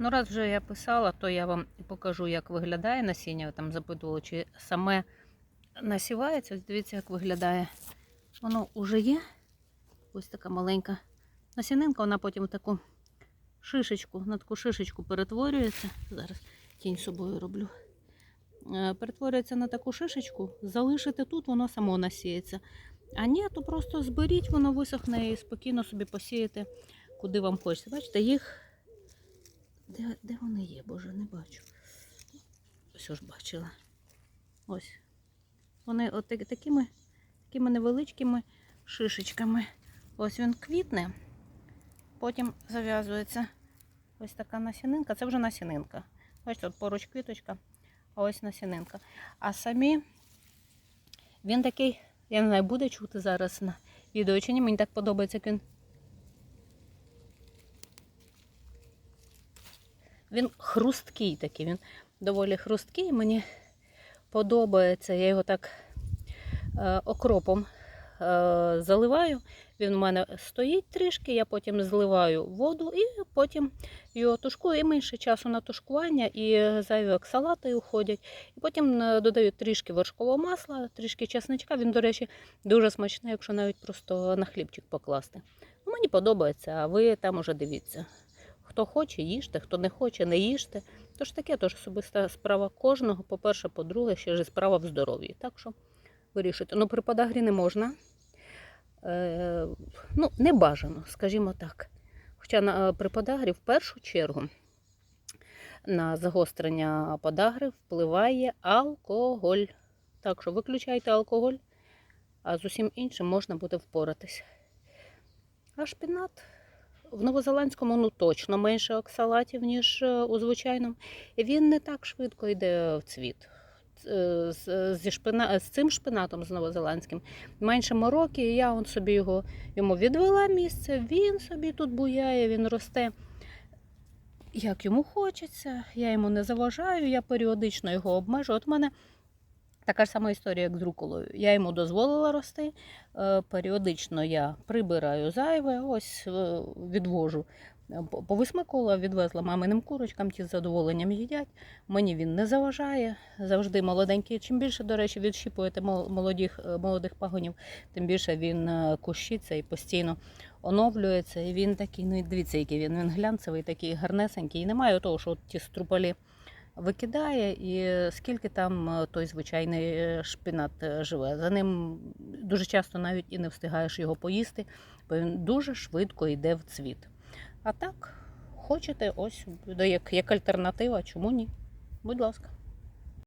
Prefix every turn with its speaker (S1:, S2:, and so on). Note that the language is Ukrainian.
S1: Ну, раз вже я писала, то я вам покажу, як виглядає насіння. Ви Там запитували, чи саме насівається. Дивіться, як виглядає. Воно вже є. Ось така маленька насінинка, вона потім в таку шишечку, на таку шишечку перетворюється. Зараз тінь собою роблю. Е, Перетворюється на таку шишечку, залишите тут, воно само насіється. А ні, то просто зберіть, воно висохне і спокійно собі посіяти, куди вам хочеться. Бачите, їх. Де, де вони є? Боже, не бачу. Все ж бачила. Ось. Вони от такими, такими невеличкими шишечками. Ось він квітне, потім зав'язується ось така насінинка. Це вже насінинка. Бачите, от поруч квіточка, а ось насінинка. А самі він такий, я не знаю, буде чути зараз на відео чи ні. Мені так подобається, як він. Він хрусткий такий, він доволі хрусткий. Мені подобається. Я його так е, окропом е, заливаю. Він у мене стоїть трішки, я потім зливаю воду і потім його тушкую. І менше часу на тушкування, і зайві оксалати уходять. І потім е, додаю трішки вершкового масла, трішки чесничка. Він, до речі, дуже смачний, якщо навіть просто на хлібчик покласти. Мені подобається, а ви там уже дивіться. Хто хоче, їжте, хто не хоче, не їжте. Тож таке тож особиста справа кожного. По-перше, по-друге, ще ж справа в здоров'ї. Так що вирішуйте. Ну, при подагрі не можна. Е, ну, не бажано, скажімо так. Хоча на, при подагрі в першу чергу на загострення подагри впливає алкоголь. Так що виключайте алкоголь, а з усім іншим можна буде впоратись. А шпінат в новозеландському ну точно менше оксалатів, ніж е, у звичайному. Він не так швидко йде в цвіт. Е, зі шпина, з цим шпинатом з новозеландським менше мороки, і я он собі його йому відвела місце, він собі тут буяє, він росте. Як йому хочеться, я йому не заважаю, я періодично його обмежу. От мене така ж сама історія, як з руколою. Я йому дозволила рости. е, Періодично я прибираю зайве, ось е, відвожу. Е, по- Повисмикувала, відвезла маминим курочкам, ті з задоволенням їдять. Мені він не заважає, завжди молоденький. Чим більше, до речі, відщіпуєте молодих, молодих пагонів, тим більше він кущиться і постійно оновлюється. І він такий, ну дивіться, який він, він глянцевий, такий гарнесенький. І немає того, що от ті струполі викидає, і скільки там е, той звичайний шпінат е, живе. За ним дуже часто навіть і не встигаєш його поїсти, бо він дуже швидко йде в цвіт. А так, хочете, ось як, як альтернатива, чому ні? Будь ласка.